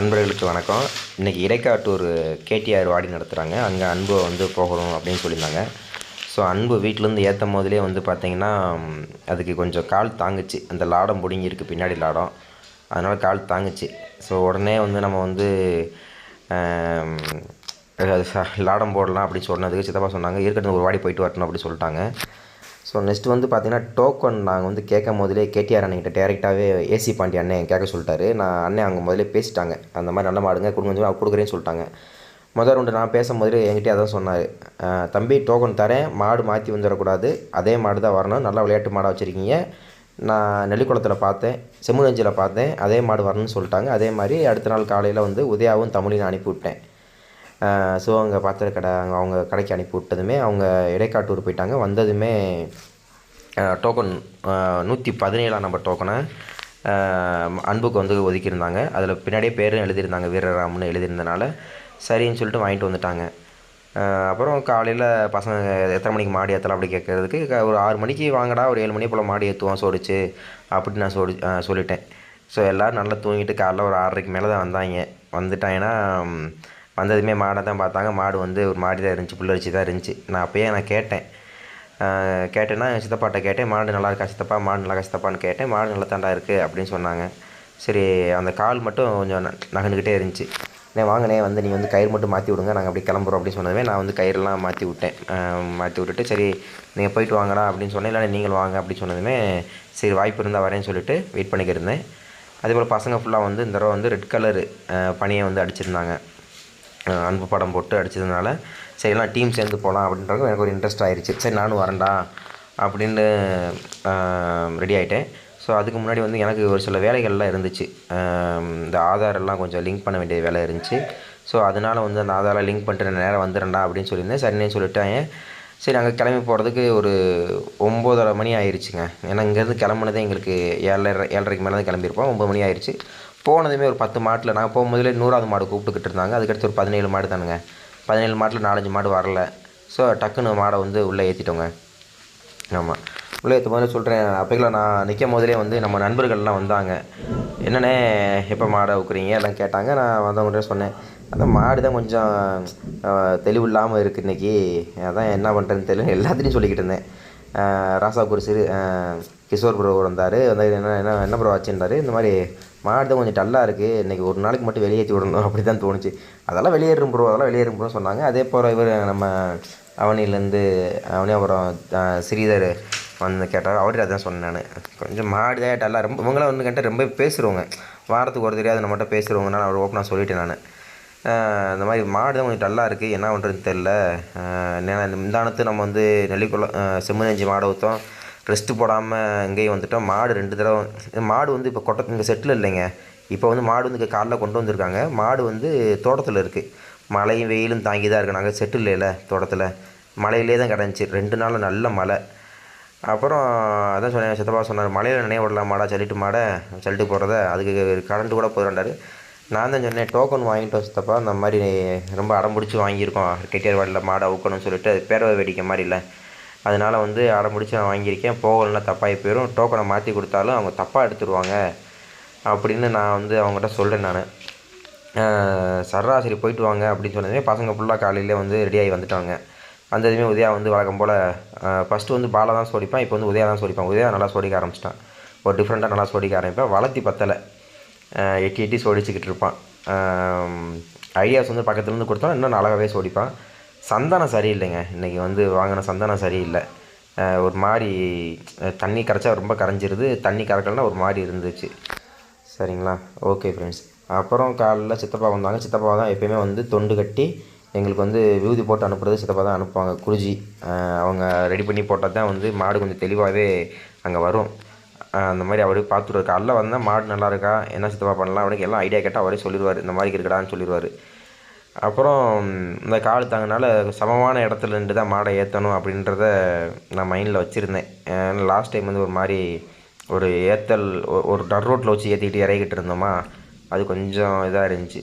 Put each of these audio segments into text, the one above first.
நண்பர்களுக்கு வணக்கம். இன்றைக்கி இடைக்காட்டூர் கேடிஆர் வாடி நடத்துகிறாங்க அங்கே அன்பு வந்து போகணும் அப்படின்னு சொல்லியிருந்தாங்க. ஸோ அன்பு வீட்டிலேருந்து ஏற்றும் போதிலே வந்து பார்த்திங்கன்னா அதுக்கு கொஞ்சம் கால் தாங்குச்சு. அந்த லாடம் பிடுங்கியிருக்கு பின்னாடி லாடம். அதனால் கால் தாங்குச்சு. ஸோ உடனே வந்து நம்ம வந்து லாடம் போடலாம் அப்படின்னு சொன்னதுக்கு சித்தப்பா சொன்னாங்க. இருக்கட்டும் ஒரு வாடி போயிட்டு வரணும் அப்படின்னு சொல்லிட்டாங்க. ஸோ நெக்ஸ்ட் வந்து பார்த்தீங்கன்னா டோக்கன் நாங்கள் வந்து கேட்கும் போதிலே கேடிஆர் அண்ணன்கிட்ட டேரெக்டாகவே ஏசி பாண்டி அண்ணன் கேட்க சொல்லிட்டாரு. நான் அண்ணன் அவங்க முதல்ல பேசிட்டாங்க. அந்த மாதிரி நல்ல மாடுங்க கொடுங்க அவர் கொடுக்குறேன்னு சொல்லிட்டாங்க. முதல் ரெண்டு நான் பேசும் போது என்கிட்ட அதான் சொன்னார். தம்பி டோக்கன் தரேன். மாடு மாற்றி வந்துடக்கூடாது. அதே மாடு தான் வரணும். நல்லா விளையாட்டு மாடாக வச்சுருக்கீங்க. நான் நெல்லிக்குளத்தில் பார்த்தேன். செம்முநெஞ்சில் பார்த்தேன். அதே மாடு வரணும்னு சொல்லிட்டாங்க. அதே மாதிரி அடுத்த நாள் காலையில் வந்து உதயாவும் தமிழையும் அனுப்பி விட்டேன். ஸோ அங்கே பாத்திர கடை அங்கே அவங்க கடைக்கு அனுப்பி விட்டதுமே அவங்க இடைக்காட்டூர் போயிட்டாங்க. வந்ததுமே டோக்கன் நூற்றி பதினேழாம் நம்பர் டோக்கனை அன்புக்கு வந்து ஒதுக்கியிருந்தாங்க. அதில் பின்னாடியே பேரும் எழுதியிருந்தாங்க வீரராம்னு எழுதியிருந்தனால சரின்னு சொல்லிட்டு வாங்கிட்டு வந்துட்டாங்க. அப்புறம் காலையில் பசங்க எத்தனை மணிக்கு மாடி ஏற்றலாம் அப்படி கேட்குறதுக்கு ஒரு ஆறு மணிக்கு வாங்கடா ஒரு ஏழு மணி போல் மாடி ஏற்றுவோம் சோடிச்சு அப்படின்னு நான் சோடி சொல்லிட்டேன். ஸோ எல்லோரும் நல்லா தூங்கிட்டு காலைல ஒரு ஆறரைக்கு மேலே தான் வந்தாங்க. வந்துட்டாங்கன்னா வந்ததுமே மாடை தான் பார்த்தாங்க. மாடு வந்து ஒரு மாடி தான் இருந்துச்சு புல்லரிச்சு தான் இருந்துச்சு. நான் அப்போயே நான் கேட்டேன். கேட்டேன்னா என் சித்தப்பாட்ட கேட்டேன் மாடு நல்லா இருக்கா சித்தப்பா? மாடு நல்லா இருக்கா சித்தப்பான்னு கேட்டேன் மாடு நல்லா தாண்டா இருக்குது அப்படின்னு சொன்னாங்க. சரி அந்த கால் மட்டும் கொஞ்சம் நகர்ந்துக்கிட்டே இருந்துச்சு. நான் வாங்கினே வந்து நீங்கள் வந்து கயிறு மட்டும் மாற்றி விடுங்க நாங்கள் அப்படி கிளம்புறோம் அப்படின்னு சொன்னதுமே நான் வந்து கயிறுலாம் மாற்றி விட்டேன். மாற்றி விட்டுட்டு சரி நீங்கள் போயிட்டு வாங்கடா அப்படின்னு சொன்னேன். இல்லை நீங்கள் வாங்க அப்படின்னு சொன்னதுமே சரி வாய்ப்பு இருந்தால் வரேன்னு சொல்லிட்டு வெயிட் பண்ணிக்கிருந்தேன் அதே போல் பசங்க ஃபுல்லாக வந்து இந்த தடவை வந்து ரெட் கலரு பனியை வந்து அடிச்சிருந்தாங்க. அன்பு படம் போட்டு அடித்ததுனால சரி எல்லாம் டீம் சேர்ந்து போகலாம் அப்படின்றது எனக்கு ஒரு இன்ட்ரெஸ்ட் ஆயிடுச்சு சரி நானும் வரேன்டா அப்படின்னு ரெடி ஆகிட்டேன் ஸோ அதுக்கு முன்னாடி வந்து எனக்கு ஒரு சில வேலைகள்லாம் இருந்துச்சு. இந்த ஆதார் எல்லாம் கொஞ்சம் லிங்க் பண்ண வேண்டிய வேலை இருந்துச்சு. ஸோ அதனால் வந்து அந்த ஆதாரை லிங்க் பண்ணிட்டு நேரம் வந்துடுறேன்டா அப்படின்னு சொல்லியிருந்தேன். சரின்னு சொல்லிட்டாங்க சரி அங்கே கிளம்பி போகிறதுக்கு ஒரு ஒம்போதரை மணி ஆயிடுச்சுங்க ஏன்னா இங்கேருந்து கிளம்புனதே எங்களுக்கு ஏழரை ஏழரைக்கு மேலே தான் கிளம்பியிருப்போம். ஒம்பது மணி ஆயிடுச்சு போனதுமே ஒரு பத்து மாட்டில் நாங்கள் போகும்போதுல நூறாவது மாடு கூப்பிட்டுக்கிட்டு இருந்தாங்க. அதுக்கடுத்து ஒரு பதினேழு மாடு தானுங்க. பதினேழு மாட்டில் நாலஞ்சு மாடு வரல. ஸோ டக்குன்னு மாடை வந்து உள்ளே ஏற்றிட்டோங்க ஆமாம் உள்ளே ஏற்ற முதல்ல சொல்கிறேன் அப்போக்கெல்லாம் நான் நிற்கும் போதிலே வந்து நம்ம நண்பர்கள்லாம் வந்தாங்க. என்னண்ணே எப்போ மாடை வைக்கிறீங்க எல்லாம் கேட்டாங்க. நான் வந்தவங்கள்ட்ட சொன்னேன். அந்த மாடு தான் கொஞ்சம் தெளிவு இல்லாமல் இருக்குது இன்றைக்கி அதான் என்ன பண்ணுறதுன்னு தெரியல. எல்லாத்துலேயும் சொல்லிக்கிட்டு இருந்தேன். ராசா ராசாவுக்கு சிறு கிஷோர் ப்ரோ வந்தார். வந்து என்ன என்ன என்ன ப்ரோ ஆச்சுன்றாரு. இந்த மாதிரி மாடு தான் கொஞ்சம் டல்லாக இருக்குது இன்றைக்கி ஒரு நாளைக்கு மட்டும் வெளியேற்றி விடணும். அப்படி தான் தோணுச்சு. அதெல்லாம் வெளியேறும் ப்ரோ அதெல்லாம் வெளியேறும் ப்ரோ சொன்னாங்க. அதே போல் இவர் நம்ம அவனிலேருந்து அவனே அப்புறம் ஸ்ரீதர் வந்து கேட்டார். அவர்கிட்ட அதான் சொன்னேன் நான். கொஞ்சம் மாடு தான் டல்லாக ரொம்ப இவங்களாம் வந்து கேட்டால் ரொம்ப பேசுகிறவங்க வாரத்துக்கு ஒரு தெரியாது நம்மகிட்ட பேசுகிறவங்கனால அவர் ஓப்பனாக சொல்லிட்டேன் நான். இந்த மாதிரி மாடு தான் கொஞ்சம் டல்லாக இருக்குது என்ன பண்ணுறதுன்னு தெரில இந்த இந்தானத்து நம்ம வந்து நெல்லிக்குளம் செம்மநெஞ்சி மாடை ஊற்றோம் ரெஸ்ட்டு போடாமல் இங்கேயும் வந்துட்டோம். மாடு ரெண்டு தடவை மாடு வந்து இப்போ கொட்டை இங்கே செட்டில் இல்லைங்க. இப்போ வந்து மாடு வந்து காலைல கொண்டு வந்திருக்காங்க. மாடு வந்து தோட்டத்தில் இருக்குது மழையும் வெயிலும் தாங்கி தான் இருக்கு. நாங்கள் செட்டில் இல்லை தோட்டத்தில். மழையிலே தான் கிடந்துச்சு. ரெண்டு நாள் நல்ல மழை. அப்புறம் அதான் சொன்னேன் சித்தப்பா சொன்னார். மலையில் நினைவு விடலாம் மாடா சொல்லிட்டு மாடை சொல்லிட்டு போகிறத அதுக்கு கரண்ட்டு கூட போதுறாண்டாரு நான் தான் சொன்னேன் டோக்கன் வாங்கிட்டோம் சித்தப்பா. இந்த மாதிரி ரொம்ப அடம் பிடிச்சி வாங்கியிருக்கோம். கெட்டியார் வாடியில் மாடை அவுக்கணும்னு சொல்லிட்டு அது பேரவை வேடிக்கை மாதிரி இல்லை. அதனால் வந்து அடம் பிடிச்சி நான் வாங்கியிருக்கேன். போகலன்னா தப்பாகி போயிடும் டோக்கனை மாற்றி கொடுத்தாலும் அவங்க தப்பாக எடுத்துருவாங்க. அப்படின்னு நான் வந்து அவங்ககிட்ட சொல்கிறேன் நான். சராசரி போயிட்டு வாங்க அப்படின்னு சொன்னதுமே பசங்க ஃபுல்லாக காலையிலே வந்து ரெடியாகி வந்துட்டாங்க. வந்ததுமே உதயா வந்து வழக்கம் போல் ஃபஸ்ட்டு வந்து பாலை தான் சோடிப்பான் இப்போ வந்து உதயா தான் சோடிப்பான். உதயா நல்லா சோடிக்க ஆரம்பிச்சிட்டான். ஒரு டிஃப்ரெண்ட்டாக நல்லா சோடிக்க ஆரம்பிப்பான். வளர்த்தி பத்தலை. எட்டி எட்டி சோடிச்சுக்கிட்டு இருப்பான். ஐடியாஸ் வந்து பக்கத்துலேருந்து கொடுத்தா இன்னும் அழகாகவே சோடிப்பான். சந்தனம் சரியில்லைங்க. இன்றைக்கி வந்து வாங்கின சந்தனம் சரியில்லை. ஒரு மாதிரி தண்ணி கரைச்சா ரொம்ப கரைஞ்சிருது. தண்ணி கரைக்கலனா ஒரு மாதிரி இருந்துச்சு. சரிங்களா? ஓகே ஃப்ரெண்ட்ஸ் அப்புறம் காலைல சித்தப்பா வந்தாங்க. சித்தப்பா தான் எப்பயுமே வந்து தொண்டு கட்டி எங்களுக்கு வந்து விபூதி போட்டு அனுப்புறது சித்தப்பா தான் அனுப்புவாங்க. குருஜி அவங்க ரெடி பண்ணி போட்டால் தான் வந்து மாடு கொஞ்சம் தெளிவாகவே அங்கே வரும். அந்த மாதிரி அவரே பார்த்துருவாரு காலைல வந்தால் மாடு நல்லா இருக்கா? என்ன சித்தப்பா பண்ணலாம்? அவனுக்கு எல்லாம் ஐடியா கேட்டால் அவரே சொல்லிடுவார். இந்த மாதிரி இருக்கடான்னு சொல்லிடுவார். அப்புறம் இந்த கால் தாங்கனால சமமான இடத்துல நின்று தான் மாடை ஏற்றணும் அப்படின்றத நான் மைண்டில் வச்சுருந்தேன். லாஸ்ட் டைம் வந்து ஒரு மாதிரி ஒரு ஏத்தல் ஒரு டர் ரோட்டில் வச்சு ஏற்றிக்கிட்டு இறங்கிட்டு இருந்தோமா அது கொஞ்சம் இதாக இருந்துச்சு.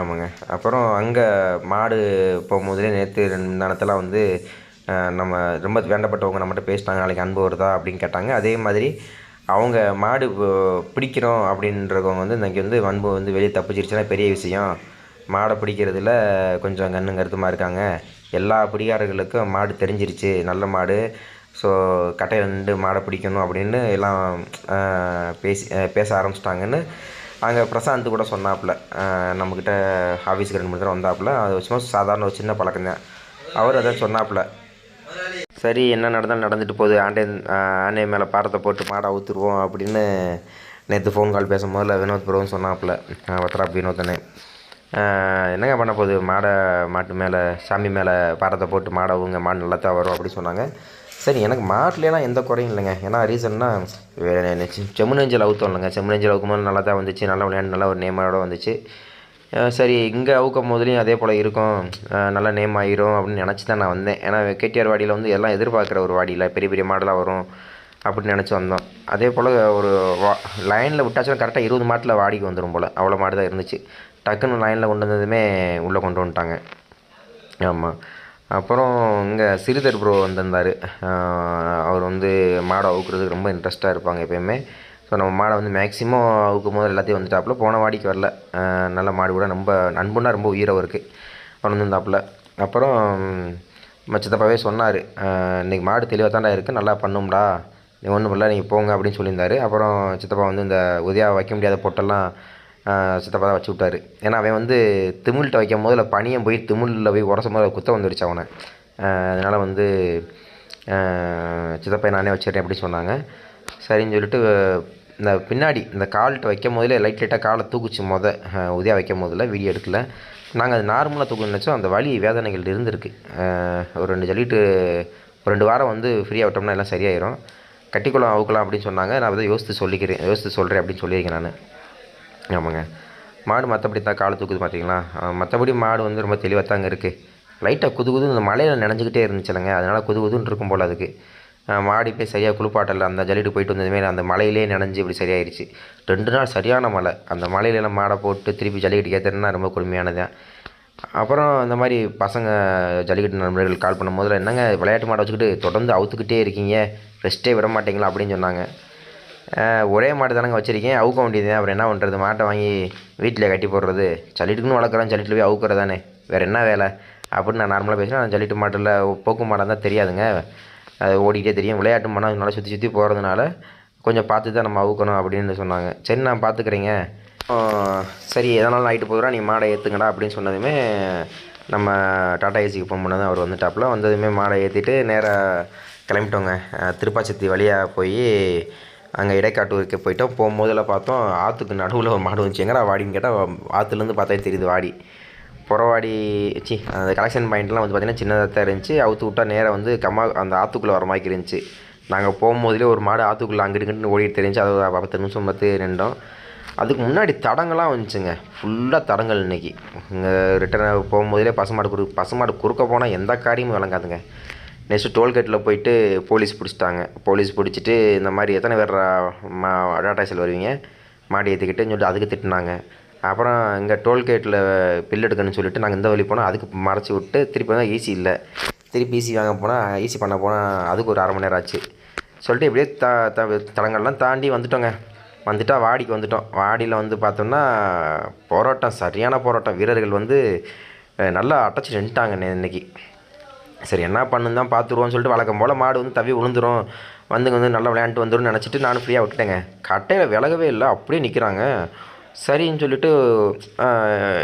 ஆமாங்க. அப்புறம் அங்கே மாடு போகும்போதுலேயே நேற்று ரெண்டு நேரத்தில் வந்து நம்ம ரொம்ப வேண்டப்பட்டவங்க நம்மகிட்ட பேசிட்டாங்க நாளைக்கு அன்பு வருதா? அப்படின்னு கேட்டாங்க. அதே மாதிரி அவங்க மாடு பிடிக்கிறோம் அப்படின்றவங்க வந்து இன்றைக்கி வந்து அன்பு வந்து வெளியே தப்பிச்சிருச்சுன்னா பெரிய விஷயம். மாடை பிடிக்கிறதுல கொஞ்சம் கண்ணும் கருத்துமாக இருக்காங்க. எல்லா பிடிக்காரர்களுக்கும் மாடு தெரிஞ்சிருச்சு. நல்ல மாடு. ஸோ கட்டையில் நின்று மாடை பிடிக்கணும் அப்படின்னு எல்லாம் பேசி பேச ஆரம்பிச்சிட்டாங்கன்னு அங்கே பிரசாந்த் கூட சொன்னாப்புல. நம்மக்கிட்ட ஆஃபீஸுக்கு ரெண்டு மூணு தடவை வந்தாப்புல. அது சும்மா சாதாரண ஒரு சின்ன பழக்கம் தான். அவர் அதான் சொன்னாப்புல. சரி என்ன நடந்தாலும் நடந்துட்டு போகுது. ஆண்டே ஆண்டே மேலே பாரத்தை போட்டு மாடை அவுத்துருவோம் அப்படின்னு நேற்று ஃபோன் கால் பேசும்போதில் வினோத் பிரவன் சொன்னாப்புல. வத்ராப் வினோத்தனே என்னங்க பண்ண போகுது? மாடை மாட்டு மேலே சாமி மேலே பாரத்தை போட்டு மாடை உங்க மாடு நல்லா தான் வரும் அப்படின்னு சொன்னாங்க. சரி எனக்கு மாட்டுலலாம் எந்த குறையும் இல்லைங்க. ஏன்னா ரீசன்னா செம்முனேஞ்சல் அவுத்தோம் இல்லைங்க. செம்முனேஞ்சல் அவுக்கும்போது நல்லா தான் வந்துச்சு. நல்லா விளையாண்டு நல்லா ஒரு நேமோட வந்துச்சு. சரி இங்கே அவுக்கும் போதுலேயும் அதே போல் இருக்கும். நல்ல நேம் ஆயிரும் அப்படின்னு நினச்சி தான் நான் வந்தேன். ஏன்னா கேடிஆர் வாடியில் வந்து எல்லாம் எதிர்பார்க்குற ஒரு வாடியில் பெரிய பெரிய மாடலாக வரும் அப்படின்னு நினச்சி வந்தோம். அதே போல் ஒரு வா லைனில் விட்டாச்சுன்னா கரெக்டாக இருபது மாட்டில் வாடிக்கு வந்துடும் போல். அவ்வளோ மாடு தான் இருந்துச்சு. டக்குன்னு லைனில் கொண்டு வந்ததுமே உள்ளே கொண்டு வந்துட்டாங்க. ஆமாம் அப்புறம் இங்கே சிறுதர் ப்ரோ வந்திருந்தார். அவர் வந்து மாடை அவுக்குறதுக்கு ரொம்ப இன்ட்ரெஸ்ட்டாக இருப்பாங்க எப்பயுமே. ஸோ நம்ம மாடை வந்து மேக்ஸிமம் அவுக்கும் போது எல்லாத்தையும் வந்துட்டாப்புல. போன வாடிக்கு வரல. நல்ல மாடு கூட ரொம்ப நண்புன்னா ரொம்ப உயிரை அவருக்கு. அவர் வந்திருந்தாப்புல. அப்புறம் மச்சத்தப்பாவே சொன்னார். இன்றைக்கி மாடு தெளிவாக தான்டா இருக்குது நல்லா பண்ணும்டா. நீ ஒன்றும் இல்லை நீங்கள் போங்க அப்படின்னு சொல்லியிருந்தாரு. அப்புறம் சித்தப்பா வந்து இந்த உதயா வைக்க முடியாத பொட்டெல்லாம் சித்தப்பா தான் வச்சு விட்டாரு. ஏன்னா அவன் வந்து திமிழ்கிட்ட வைக்கும் போதில் பனியம் போய் திமிழில் போய் உரசும் போது குத்த வந்துடுச்சு அவனை. அதனால் வந்து சித்தப்பா நானே வச்சிடுறேன் அப்படின்னு சொன்னாங்க. சரின்னு சொல்லிட்டு இந்த பின்னாடி இந்த கால்கிட்ட வைக்கும் போதில் லைட் லைட்டாக காலை தூக்குச்சு மொத உதயம் உதயா வைக்கும் போதில் வீடியோ எடுக்கல. நாங்கள் அது நார்மலாக தூக்கணும்னு நினச்சோம். அந்த வலி வேதனைகள் இருந்திருக்கு. ஒரு ரெண்டு ஜல்லிட்டு ஒரு ரெண்டு வாரம் வந்து ஃப்ரீயாக விட்டோம்னா எல்லாம் சரியாயிரும். கட்டிக்குளம் அவுக்கலாம் அப்படின்னு சொன்னாங்க. நான் அதை யோசித்து சொல்லிக்கிறேன் யோசித்து சொல்கிறேன் அப்படின்னு சொல்லியிருக்கேன் நான். ஆமாங்க. மாடு மற்றபடி தான் காலை தூக்குது பார்த்தீங்களா மற்றபடி மாடு வந்து ரொம்ப தெளிவாக தாங்க இருக்குது லைட்டாக குது குது இந்த மலையில் நினைஞ்சிக்கிட்டே இருந்துச்சுலங்க. அதனால் குது குதுன்னு இருக்கும் போல் அதுக்கு. மாடு போய் சரியாக குளிப்பாட்டல. அந்த ஜல்லிட்டு போயிட்டு வந்ததுமே அந்த மலையிலே நனைஞ்சு இப்படி சரியாயிருச்சு. ரெண்டு நாள் சரியான மழை. அந்த மலையிலலாம் மாடை போட்டு திருப்பி ஜல்லிக்கட்டு ஏற்றுறதுனா ரொம்ப கொடுமையானதான் அப்புறம் இந்த மாதிரி பசங்க ஜல்லிக்கட்டு நண்பர்கள் கால் பண்ணும் போதில் என்னங்க விளையாட்டு மாடை வச்சுக்கிட்டு தொடர்ந்து அவுத்துக்கிட்டே இருக்கீங்க? ரெஸ்ட்டே விட மாட்டீங்களா? அப்படின்னு சொன்னாங்க. ஒரே மாடு தானங்க வச்சுருக்கேன். அவுக்க வேண்டியது அப்புறம் என்ன பண்ணுறது மாட்டை வாங்கி வீட்டில் கட்டி போடுறது. சளிட்டுக்குன்னு வளர்க்குறான் சளிட்டில் போய் அவுக்குறதானே வேறு என்ன வேலை? அப்படின்னு நான் நார்மலாக பேசுகிறேன் நான் ஜல்லிட்டு மாட்டில் போக்கு மாடாக தான் தெரியாதுங்க. அது ஓடிக்கிட்டே தெரியும். விளையாட்டு மாடம் நல்லா சுற்றி சுற்றி போகிறதுனால கொஞ்சம் பார்த்து தான் நம்ம அவுக்கணும் அப்படின்னு சொன்னாங்க. சரி நான் பார்த்துக்கிறேங்க. சரி எதனாலும் நைட்டு போதுரா நீ மாடை ஏற்றுங்கடா அப்படின்னு சொன்னதுமே நம்ம டாடா ஏசிக்கு ஃபோன் பண்ணதும் அவர் வந்துட்டாப்புல. வந்ததுமே மாடை ஏற்றிட்டு நேராக கிளம்பிட்டோங்க. திருப்பாச்சத்தி வழியாக போய் அங்கே இடைக்காட்டூருக்கு போயிட்டோம். போகும்போதெல்லாம் பார்த்தோம் ஆற்றுக்கு நடுவில் ஒரு மாடு வந்துச்சு. எங்கடா வாடின்னு கேட்டால் ஆற்றுலேருந்து பார்த்தாலே தெரியுது வாடி. புறவாடி சி அந்த கலெக்ஷன் பாயிண்ட்லாம் வந்து பார்த்திங்கன்னா சின்னதாக தான் இருந்துச்சு. அவுத்து விட்டா நேராக வந்து கம்மா அந்த ஆற்றுக்குள்ளே வர மாதிரி இருந்துச்சு. நாங்கள் போகும்போதுலேயே ஒரு மாடு ஆற்றுக்குள்ளே அங்கிட்டு இங்கிட்டு ஓடிட்டு தெரிஞ்சு அது ஒரு பத்து நிமிஷம் பார்த்து நின்றோம் அதுக்கு முன்னாடி தடங்கள்லாம் வந்துச்சுங்க. ஃபுல்லாக தடங்கள் இன்னைக்கு. இங்கே ரிட்டர்ன் போகும்போதிலே பசுமாடு குறு பசுமாடு குறுக்க போனால் எந்த காரியமும் விளங்காதுங்க. நெக்ஸ்ட்டு டோல்கேட்டில் போயிட்டு போலீஸ் பிடிச்சிட்டாங்க. போலீஸ் பிடிச்சிட்டு இந்த மாதிரி எத்தனை பேர் மா டாட்டாஸில் வருவீங்க? மாடி ஏற்றிக்கிட்டுன்னு சொல்லிட்டு அதுக்கு திட்டினாங்க. அப்புறம் இங்கே டோல்கேட்டில் பில் எடுக்கணும்னு சொல்லிட்டு நாங்கள் இந்த வழி போனால் அதுக்கு மறைச்சி விட்டு திருப்பி வந்தால் ஈஸி இல்லை. திருப்பி ஈஸி வாங்க போனால் ஈஸி பண்ண போனால் அதுக்கு ஒரு அரை மணி நேரம் ஆச்சு. சொல்லிட்டு இப்படியே த த தளங்கள்லாம் தாண்டி வந்துட்டோங்க. வந்துட்டா வாடிக்கு வந்துட்டோம். வாடியில் வந்து பார்த்தோம்னா போராட்டம் சரியான போராட்டம். வீரர்கள் வந்து நல்லா அட்டச்சு நின்ட்டாங்க நே- இன்னைக்கு. சரி என்ன பண்ணுன்னு தான் பார்த்துருவோம்னு சொல்லிட்டு வழக்கம் போல் மாடு வந்து தவி விழுந்துரும். வந்துங்க வந்து நல்லா விளையாண்டுட்டு வந்துடும் நினச்சிட்டு நானும் ஃப்ரீயாக விட்டுட்டேங்க. கட்டையில் விலகவே இல்லை அப்படியே நிற்கிறாங்க சரின்னு சொல்லிட்டு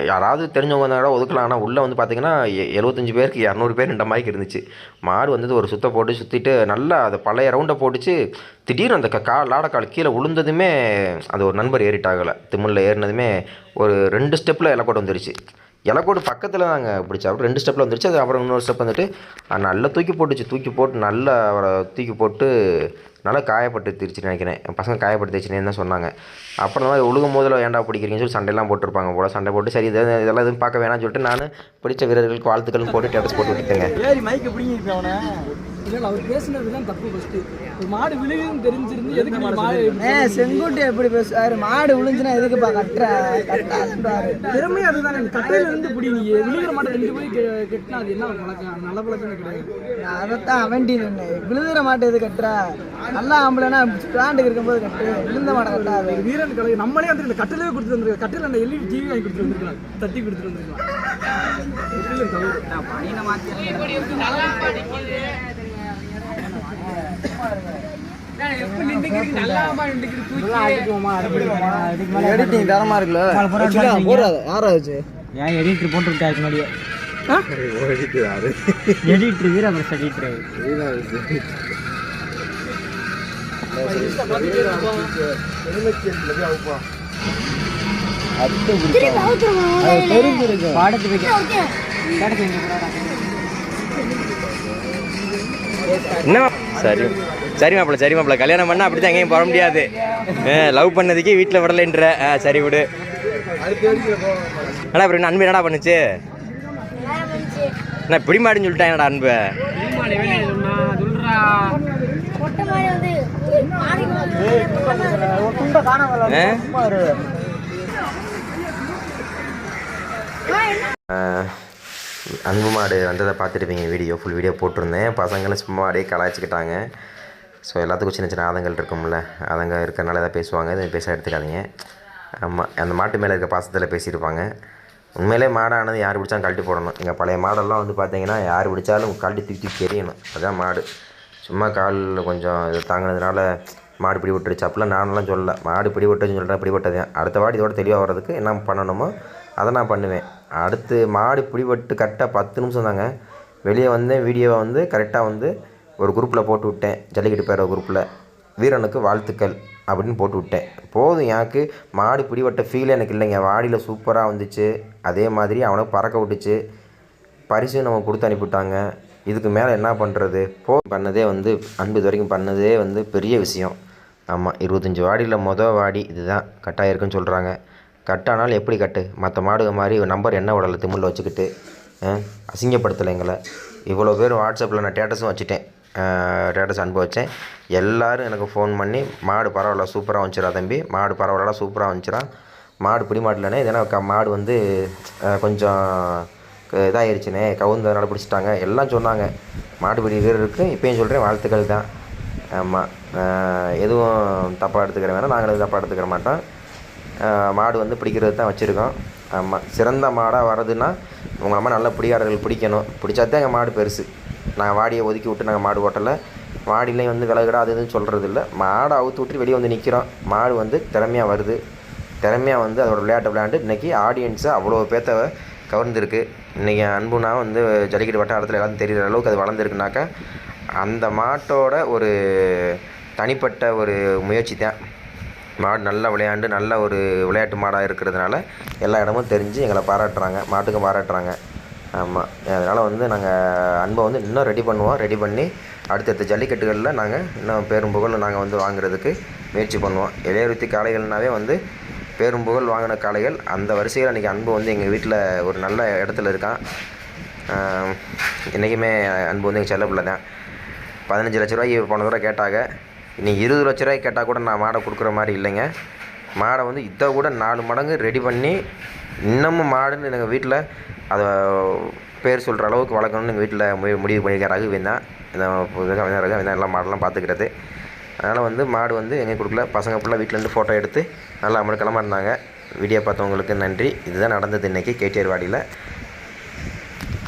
யாராவது தெரிஞ்சவங்க இருந்தால் கூட ஒதுக்கலாம். ஆனால் உள்ளே வந்து பார்த்தீங்கன்னா எழுபத்தஞ்சு பேருக்கு இரநூறு பேர் இந்த மாதிரி இருந்துச்சு. மாடு வந்தது ஒரு சுத்த போட்டு சுற்றிட்டு நல்லா அதை பழைய ரவுண்டை போட்டுச்சு. திடீர்னு அந்த க- கா லாடக்கால் கீழே விழுந்ததுமே அது ஒரு நண்பர் ஏறிட்டாகலை. திமிழில் ஏறினதுமே ஒரு ரெண்டு ஸ்டெப்பில் இலக்கோடு வந்துருச்சு. இலக்கோடு பக்கத்தில் தாங்க பிடிச்சா அப்புறம் ரெண்டு ஸ்டெப்பில் வந்துருச்சு அது அப்புறம் இன்னொரு ஸ்டெப் வந்துட்டு நல்லா தூக்கி போட்டுச்சு தூக்கி போட்டு நல்லா அவரை தூக்கி போட்டு நல்லா காயப்பட்டு திருச்சு நினைக்கிறேன். என் பசங்க காயப்பட்டு திருச்சுன்னு தான் சொன்னாங்க. அப்புறம் இந்த மாதிரி ஒழுகும் போதில் ஏன்டா பிடிக்கிறீங்கன்னு சொல்லி சண்டையெல்லாம் போட்டிருப்பாங்க போல. சண்டை போட்டு சரி இதெல்லாம் இதெல்லாம் எதுவும் பார்க்க வேணாம்னு சொல்லிட்டு நான் பிடிச்ச வீரர்களுக்கு வாழ்த்துக்களும் போட்டு டேட்டஸ் போட்டு விட்டுட்டேங்க இல்லை அவர் பேசுனது தான் தப்பு ஃபஸ்ட்டு ஒரு மாடு விழுகுன்னு தெரிஞ்சிருந்து எதுக்கு மாடு ஏ செங்குட்டி எப்படி பேசுவாரு மாடு விழுந்துச்சுன்னா எதுக்குப்பா கட்டுற? கட்டாதுன்றாரு திறமை அதுதானே. கட்டையில இருந்து பிடி நீ. விழுகிற மாட்டை ரெண்டு போய் கெட்டினா அது என்ன பழக்கம்? நல்ல பழக்கமே கிடையாது. அதைத்தான் அவன்டி நின்று விழுதுற மாட்டை எது கட்டுற? நல்லா ஆம்பளைனா பிளாண்டுக்கு இருக்கும்போது கட்டு. விழுந்த மாடை கட்டாது. வீரன் கலை நம்மளே வந்து இந்த கட்டிலே கொடுத்துட்டு வந்திருக்கோம் கட்டில அந்த எல்இடி டிவி வாங்கி கொடுத்துட்டு வந்திருக்கலாம். தட்டி கொடுத்துட்டு வந்திருக்கலாம். முற்றிலும் தவறு எடிட்டிங் தரமா இருக்குல்ல? போடாது யாராச்சு ஏன் எடிட்டர் போட்டு விட்டாரு முன்னாடியே? எடிட்டர் வீரபிரஸ் எடிட்டர் பாடத்து என்ன சரி. சரி மாப்பிள்ள சரி மாப்பிள்ள கல்யாணம் பண்ணால் அப்படி தான் எங்கேயும் போக முடியாது. லவ் பண்ணதுக்கே வீட்டில் விடலைன்ற. ஆ சரி விடு. அண்ணா அப்புறம் அன்பு என்னடா பண்ணுச்சு? என்ன பிடி மாடுன்னு சொல்லிட்டேன் என்னடா அன்பு? ஆ? அன்பு மாடு வந்ததை பார்த்துருப்பீங்க வீடியோ ஃபுல் வீடியோ போட்டிருந்தேன். பசங்களும் சும்மா அப்படியே கலாய்ச்சிக்கிட்டாங்க. ஸோ எல்லாத்துக்கும் சின்ன சின்ன ஆதங்கள் இருக்கும்ல. அதங்க இருக்கிறனால எதாவது பேசுவாங்க இதை பேச எடுத்துக்காதீங்க. ஆமாம் அந்த மாட்டு மேலே இருக்க பாசத்தில் பேசியிருப்பாங்க. உண்மையிலே மாடானது யார் பிடிச்சாலும் கழட்டி போடணும். எங்கள் பழைய மாடெல்லாம் வந்து பார்த்தீங்கன்னா யார் பிடிச்சாலும் கழட்டி தூக்கி தூக்கி எறியணும் அதுதான் மாடு. சும்மா காலில் கொஞ்சம் இது தாங்கினதுனால மாடு பிடி விட்டுருச்சு அப்பெல்லாம் நானெல்லாம் சொல்லல. மாடு பிடி சொல்கிறேன் பிடி விட்டது அடுத்த வாடி இதோட தெளிவாக வர்றதுக்கு என்ன பண்ணணுமோ அதை நான் பண்ணுவேன். அடுத்து மாடு பிடிபட்டு கரெக்டாக பத்து நிமிஷம் தாங்க. வெளியே வந்தேன் வீடியோவை வந்து கரெக்டாக வந்து ஒரு குரூப்பில் போட்டு விட்டேன். ஜல்லிக்கட்டு பேர குரூப்பில் வீரனுக்கு வாழ்த்துக்கள் அப்படின்னு போட்டு விட்டேன். போதும் எனக்கு மாடு பிடிபட்ட ஃபீல் எனக்கு இல்லைங்க. வாடியில் சூப்பராக வந்துச்சு. அதே மாதிரி அவனை பறக்க விட்டுச்சு. பரிசு நம்ம கொடுத்து அனுப்பிவிட்டாங்க. இதுக்கு மேலே என்ன பண்ணுறது போ பண்ணதே வந்து அன்பு இது வரைக்கும் பண்ணதே வந்து பெரிய விஷயம். ஆமாம் இருபத்தஞ்சி வாடியில் மொதல் வாடி இதுதான். கட்டாயிருக்குன்னு சொல்கிறாங்க கட்டானாலும் எப்படி கட்டு? மற்ற மாடுக மாதிரி நம்பர் என்ன விடலை திமுள்ள வச்சுக்கிட்டு அசிங்கப்படுத்தலை எங்களை. இவ்வளோ பேர் வாட்ஸ்அப்பில் நான் டேட்டஸும் வச்சுட்டேன். டேட்டஸ் அனுபவித்தேன் எல்லோரும் எனக்கு ஃபோன் பண்ணி மாடு பரவாயில்ல சூப்பராக வந்துச்சுடா தம்பி. மாடு பரவாயில்லடா சூப்பராக வந்துச்சுடா. மாடு பிடி மாடலனே க மாடு வந்து கொஞ்சம் க- கவுந்ததுனால பிடிச்சிட்டாங்க. எல்லாம் சொன்னாங்க. மாடுபிடி வீரருக்கு இப்போயும் சொல்கிறேன் வாழ்த்துக்கள் தான். ஆமாம் எதுவும் தப்பாக எடுத்துக்கிற வேணாம். நாங்கள் எதுவும் தப்பாக எடுத்துக்கிற மாட்டோம். மாடு வந்து பிடிக்கிறது தான் வச்சுருக்கோம். ஆமாம் சிறந்த மாடாக வர்றதுன்னா உங்கள் அம்மா நல்ல பிடிக்காரர்கள் பிடிக்கணும். பிடிச்சா தான் எங்கள் மாடு பெருசு. நாங்கள் வாடியை ஒதுக்கி விட்டு நாங்கள் மாடு ஓட்டலை. வாடிலையும் வந்து விலகுடா அது இதுன்னு சொல்கிறது இல்லை மாடை அவுத்து விட்டு வெளியே வந்து நிற்கிறோம் மாடு வந்து திறமையாக வருது. திறமையாக வந்து அதோட விளையாட்டை விளையாண்டு இன்றைக்கி ஆடியன்ஸை அவ்வளோ பேர்த்த கவர்ந்துருக்கு. இன்றைக்கி அன்புனா வந்து ஜல்லிக்கட்டு வட்டாரத்தில் எல்லாரும் தெரிகிற அளவுக்கு அது வளர்ந்துருக்குனாக்கா அந்த மாட்டோட ஒரு தனிப்பட்ட ஒரு முயற்சி தான். மாடு நல்லா விளையாண்டு நல்ல ஒரு விளையாட்டு மாடாக இருக்கிறதுனால எல்லா இடமும் தெரிஞ்சு எங்களை பாராட்டுறாங்க மாட்டுக்கும் பாராட்டுறாங்க. ஆமாம் அதனால் வந்து நாங்கள் அன்பை வந்து இன்னும் ரெடி பண்ணுவோம். ரெடி பண்ணி அடுத்தடுத்த ஜல்லிக்கட்டுகளில் நாங்கள் இன்னும் பேரும் புகழ் நாங்கள் வந்து வாங்குறதுக்கு முயற்சி பண்ணுவோம். இளையருத்தி காளைகள்னாவே வந்து பேரும் புகழ் வாங்கின காளைகள். அந்த வரிசையில் இன்றைக்கி அன்பு வந்து எங்கள் வீட்டில் ஒரு நல்ல இடத்துல இருக்கான். என்றைக்குமே அன்பு வந்து எங்கள் செல்ல பிள்ளை தான். பதினஞ்சு லட்ச ரூபாய்க்கு போன தடவை கேட்டாங்க. நீ இருபது லட்ச ரூபாய் கேட்டால் கூட நான் மாடை கொடுக்குற மாதிரி இல்லைங்க. மாடை வந்து இதை கூட நாலு மடங்கு ரெடி பண்ணி இன்னமும் மாடுன்னு எங்கள் வீட்டில் அதை பேர் சொல்கிற அளவுக்கு வளர்க்கணும்னு எங்கள் வீட்டில் முடிவு முடிவு பண்ணியிருக்க ரகுவேன் தான் இந்த புதுசாக எல்லாம் மாடெல்லாம் பார்த்துக்கிறது அதனால் வந்து மாடு வந்து எங்கே கொடுக்கல. பசங்க ஃபுல்லாக வீட்டிலேருந்து ஃபோட்டோ எடுத்து நல்லா அமர்க்கலமாக இருந்தாங்க. வீடியோ பார்த்தவங்களுக்கு நன்றி. இதுதான் நடந்தது இன்றைக்கி கேடிஆர் வாடியில்.